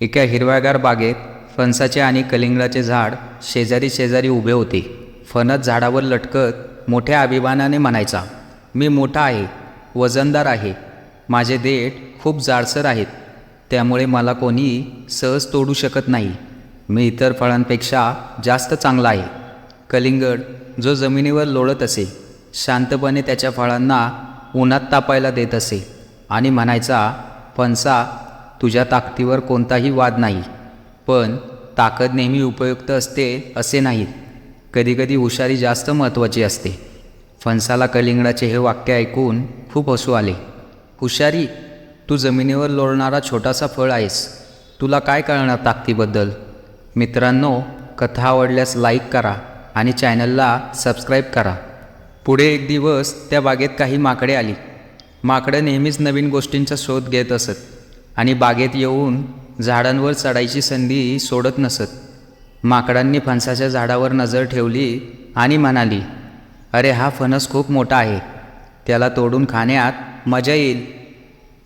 एका हिरव्यागार बागेत फणसाचे आणि कलिंगडाचे झाड शेजारी शेजारी उभे होते. फणस झाडावर लटकत मोठ्या अभिमानाने म्हणायचा मी मोठा आहे वजनदार आहे माझे देठ खूप जाडसर आहेत त्यामुळे मला कोणी सहज तोडू शकत नाही. मी इतर फळांपेक्षा जास्त चांगला आहे. कलिंगड जो जमिनीवर लोळत असे शांतपणे त्याच्या फळांना उन्हात तापायला देत असे आणि म्हणायचा फणसा तुझ्या ताकदीवर कोणताही वाद नाही. पण ताकद नेहमी उपयुक्त असते असे नाही कधीकधी हुशारी जास्त महत्त्वाची असते. फणसाला कलिंगडाचे हे वाक्य ऐकून खूप हसू आले. हुशारी तू जमिनीवर लोळणारा छोटासा फळ आहेस. तुला काय कळणार ताकदीबद्दल? मित्रांनो कथा आवडल्यास लाईक करा आणि चॅनलला सबस्क्राईब करा. पुढे एक दिवस त्या बागेत काही माकडे आली. माकडं नेहमीच नवीन गोष्टींचा शोध घेत असत. आणि बागेत येऊन झाडांवर चढायची संधी सोडत नसत. माकडांनी फणसाच्या झाडावर नजर ठेवली आणि म्हणाली अरे हा फणस खूप मोठा आहे. त्याला तोडून खाण्यात मजा येईल.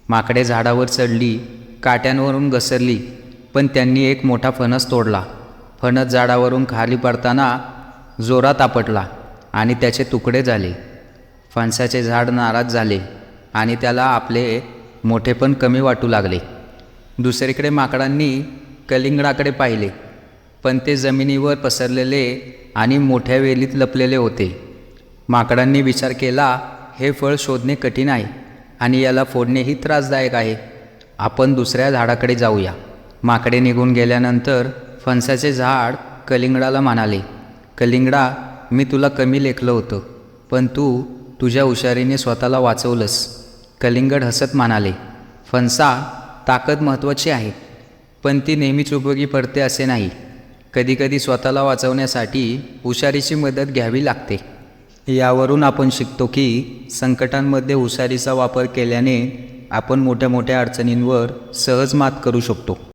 माकडे झाडावर चढली काट्यांवरून घसरली पण त्यांनी एक मोठा फणस तोडला. फणस झाडावरून खाली पडताना जोरात आपटला आणि त्याचे तुकडे झाले. फणसाचे झाड नाराज झाले आणि त्याला आपले मोठे पण कमी वाटू लागले. दुसरीकडे माकडांनी कलिंगडाकडे पाहिले पण ते जमिनीवर पसरलेले आणि मोठ्या वेलीत लपलेले होते. माकडांनी विचार केला हे फळ शोधणे कठीण आहे आणि याला फोडणेही त्रासदायक आहे. आपण दुसऱ्या झाडाकडे जाऊया. माकडे निघून गेल्यानंतर फणसाचे झाड कलिंगडाला म्हणाले कलिंगडा मी तुला कमी लेखलं होतं पण तू तुझ्या हुशारीने स्वतःला वाचवलंस. कलिंगड हसत म्हणाले फणसा ताकद महत्त्वाची आहे पण ती नेहमीच उपयोगी पडते असे नाही. कधीकधी स्वतःला वाचवण्यासाठी हुशारीची मदत घ्यावी लागते. यावरून आपण शिकतो की संकटांमध्ये हुशारीचा वापर केल्याने आपण मोठ्या मोठ्या अडचणींवर सहज मात करू शकतो.